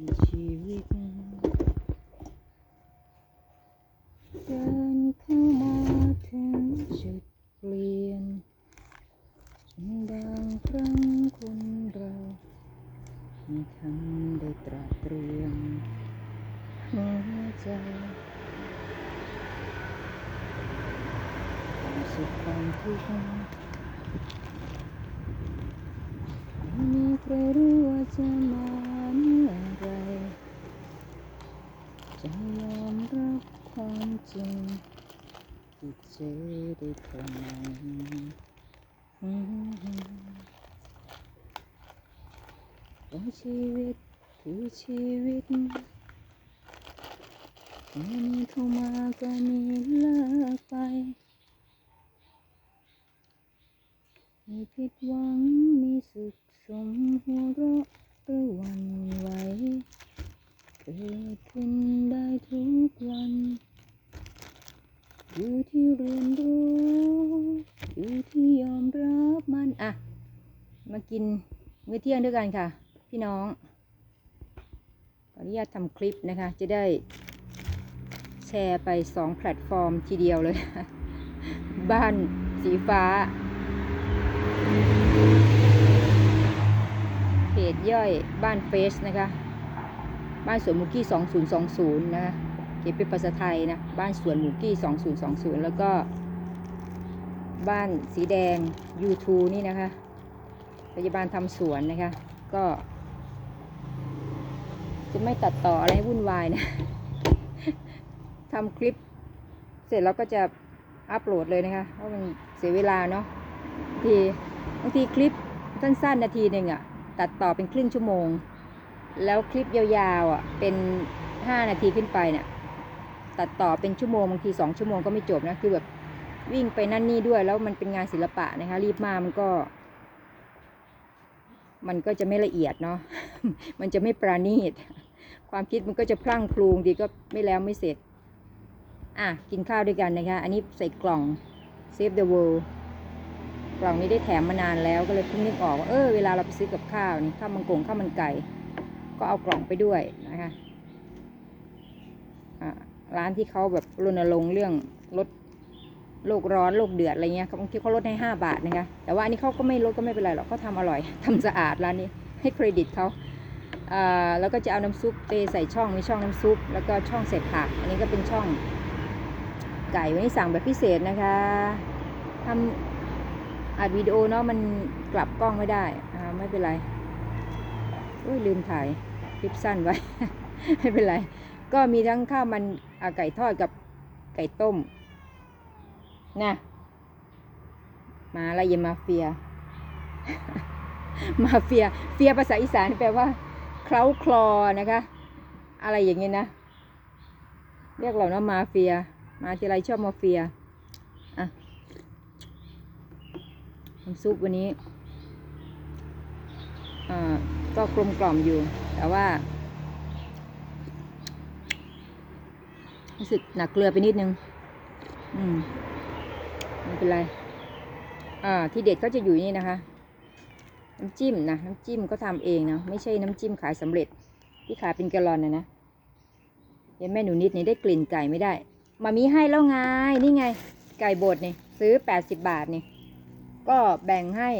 ที่ชีวิตเดินเข้ามาถึงจุดเปลี่ยนจนดังครั้งคนเราไม่ทันได้ตระเตรียมหัวใจความสุขความทุกข์ไม่มีใครรู้ว่าจะมาเมื่อไหร จะยอมรับ ความจริงที่เจอได้เท่านั้นเพราะชีวิตคือชีวิตมีเข้ามาก็มีเลิกไปมีผิดหวังมีสุขสมหัวเราะหรือวันไหวเกิดขึ้นได้ทุกวัน อยู่ที่เรียนรู้อยู่ที่ยอมรับมันอะ มา กินมื้อเที่ยงด้วยกันค่ะ พี่น้องขออนุญาตทำคลิปนะคะ จะได้แชร์ไปสองแพลตฟอร์มทีเดียวเลย บ้านสีฟ้า เพจย่อยบ้านเฟสนะคะ บ้านสวนมูกี้ 2020 นะคะเขียนเป็นภาษาไทยนะ บ้านสวนมูกี้ 2020 แล้วก็ บ้านสีแดง U2 นี่นะคะ พยาบาลทำสวนนะคะ ก็ จะไม่ตัดต่ออะไรวุ่นวายนะทำคลิป เสร็จแล้วก็จะอัปโหลดเลยนะคะ เพราะมันเสียเวลาเนาะบางทีบางทีคลิปสั้นๆนาทีหนึ่งอะตัดต่อเป็นครึ่งชั่วโมง แล้วคลิปยาวๆอะเป็นห้านาทีขึ้นไปเนี่ยตัดต่อเป็นชั่วโมงบางทีสองชั่วโมงก็ไม่จบนะ คือแบบวิ่งไปนั่นนี่ด้วย แล้วมันเป็นงานศิลปะนะคะ รีบมามันก็ มันก็จะไม่ละเอียดเนาะ มันจะไม่ปราณีต ความคิดมันก็จะพลั่งพลูงดีก็ไม่แล้วไม่เสร็จ อะ กินข้าวด้วยกันนะคะ อันนี้ใส่กล่อง Save the World กล่องนี้ได้แถมมานานแล้วก็เลยเพิ่งนึกออกว่าเออเวลาเราไปซื้อกับข้าวนี่ข้าวมังกงข้าวมันไก่ ก็เอากล่องไปด้วยนะคะร้านที่เขาแบบรณรงค์เรื่องลด โลกร้อนโลกเดือดอะไรเงี้ยบางทีเขาลดให้ห้าบาทนะคะแต่ว่าอันนี้เขาก็ไม่ลดก็ไม่เป็นไรหรอกเขาทำอร่อยทำสะอาดร้านนี้ให้เครดิตเขาแล้วก็จะเอาน้ำซุปเทใส่ช่องมีช่องน้ำซุป แล้วก็ช่องเสร็จผัก อันนี้ก็เป็นช่องไก่วันนี้สั่งแบบพิเศษนะคะทำอัดวิดีโอเนาะมันกลับกล้องไม่ได้ไม่เป็นไรอุ้ยลืมถ่ายคลิปสั้นไว้ ไม่เป็นไร ก็มีทั้งข้าวมันไก่ทอดกับไก่ต้ม นะมาอะไรยมาเฟีย มาเฟีย เฟียภาษาอีสานแปลว่าเคล้าคลอนะคะ อะไรอย่างเงี้ยนะ เรียกเราว่าะมาเฟีย มาทีไรชอบมาเฟียอะน้ำซุปวันนี้อ่าก็กลมกล่อมอยู่ แต่ว่ารู้สึกหนักเกลือไปนิดนึง อืม ไม่เป็นไร อ่า ที่เด็ดก็จะอยู่นี่นะคะ น้ำจิ้มนะ น้ำจิ้มก็ทำเองนะ ไม่ใช่น้ำจิ้มขายสำเร็จ ที่ขายเป็นแกลลอนนะนะยายแม่หนูนิดนี่ได้กลิ่นไก่ไม่ได้ มามีให้แล้วไง นี่ไง ไก่บดนี่ ซื้อแปดสิบบาทนี่ ก็แบ่งให้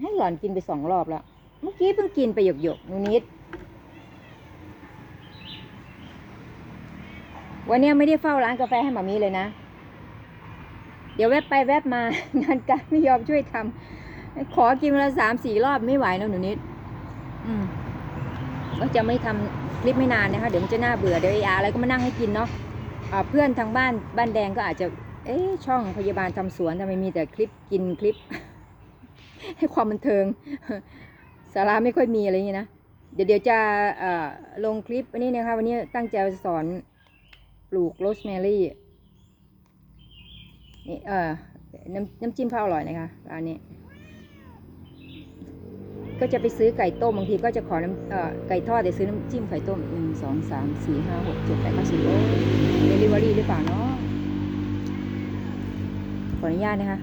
ให้หล่อนกินไปสองรอบแล้ว เมื่อกี้เพิ่งกินไปหยกหยกหนูนิดวันนี้ไม่ได้เฝ้าร้านกาแฟให้หมามีเลยนะ ดี๋ยวแวบไปแวบมางานการไม่ยอมช่วยทำขอกินวันละสามสี่รอบไม่ไหวนะหนูนิด อืมก็จะไม่ทำคลิปไม่นานนะคะ เดี๋ยวมันจะน่าเบื่อเดี๋ยวไอ้อาอะไรก็มานั่งให้กินเนาะอ่าเพื่อนทางบ้านบ้านแดงก็อาจจะ เอ๊ช่องพยาบาลทำสวนทำไมมีแต่คลิปกินคลิป ให้ความบันเทิงสาระไม่ค่อยมีอะไรอย่างนี้นะเดี๋ยวเดี๋ยวจะลงคลิปวันนี้นะคะวันนี้ตั้งใจจะสอนปลูกโรสแมรี่ นี่เออน้ำน้ำจิ้มเขาอร่อยนะคะร้านนี้ ก็จะไปซื้อไก่ต้มบางทีก็จะขอน้ำเอ่อไก่ทอดแต่ซื้อน้ำจิ้มไข่ต้มหนึ่งสองสามสี่ห้าหกเจ็ดแปดเก้าสิบโอ้เดลิเวอรี่หรือเปล่าเนาะขออนุญาตนะคะ